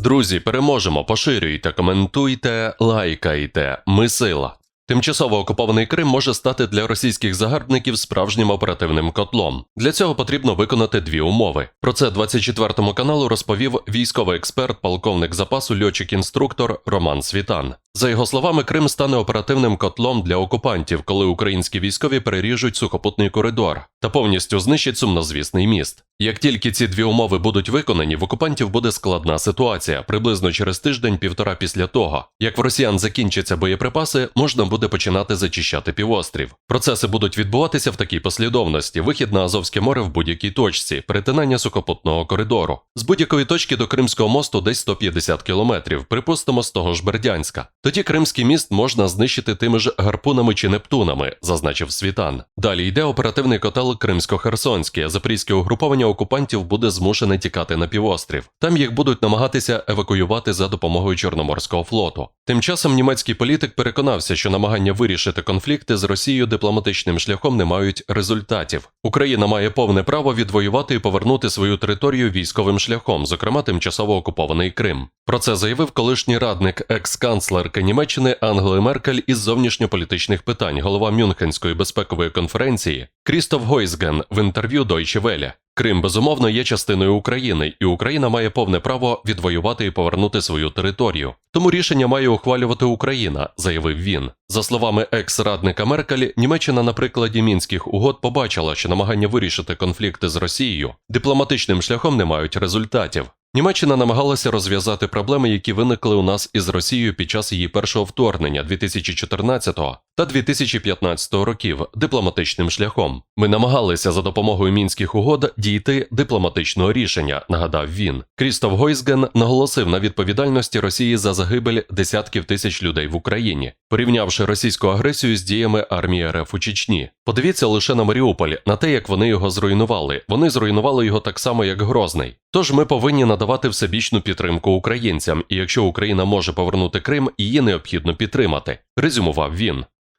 Друзі, переможемо, поширюйте, коментуйте, лайкайте. Ми сила. Тимчасово окупований Крим може стати для російських загарбників справжнім оперативним котлом. Для цього потрібно виконати дві умови. Про це 24 каналу розповів військовий експерт, полковник запасу, льотчик-інструктор Роман Світан. За його словами, Крим стане оперативним котлом для окупантів, коли українські військові переріжуть сухопутний коридор та повністю знищать сумнозвісний міст. Як тільки ці дві умови будуть виконані, в окупантів буде складна ситуація. Приблизно через тиждень-півтора після того, як в росіян закінчаться боєприпаси, можна буде починати зачищати півострів. Процеси будуть відбуватися в такій послідовності: вихід на Азовське море в будь-якій точці, перетинання сухопутного коридору. З будь-якої точки до Кримського мосту десь 150 кілометрів, припустимо, з того ж Бердянська. Тоді Кримський міст можна знищити тими ж гарпунами чи нептунами, зазначив Світан. Далі йде оперативний котел Кримсько-Херсонський, запорізьке угруповання окупантів буде змушене тікати на півострів. Там їх будуть намагатися евакуювати за допомогою Чорноморського флоту. Тим часом німецький політик переконався, що намагання вирішити конфлікти з Росією дипломатичним шляхом не мають результатів. Україна має повне право відвоювати і повернути свою територію військовим шляхом, зокрема тимчасово окупований Крим. Про це заявив колишній радник екс-канцлерки Німеччини Ангели Меркель із зовнішньополітичних питань, голова Мюнхенської безпекової конференції Крістоф Гойсген в інтерв'ю Deutsche Welle. Крим безумовно є частиною України, і Україна має повне право відвоювати і повернути свою територію. Тому рішення має ухвалювати Україна, заявив він. За словами екс-радника Меркель, Німеччина на прикладі мінських угод побачила, що намагання вирішити конфлікти з Росією дипломатичним шляхом не мають результатів. Німеччина намагалася розв'язати проблеми, які виникли у нас із Росією під час її першого вторгнення 2014 та 2015 років дипломатичним шляхом. Ми намагалися за допомогою мінських угод дійти дипломатичного рішення, нагадав він. Крістоф Гойсген наголосив на відповідальності Росії за загибель десятків тисяч людей в Україні, порівнявши російську агресію з діями армії РФ у Чечні. Подивіться лише на Маріуполь, на те, як вони його зруйнували. Вони зруйнували його так само, як Грозний. Тож ми повинні надавати всебічну підтримку українцям, і якщо Україна може повернути Крим, її необхідно підтримати. Резюмував він.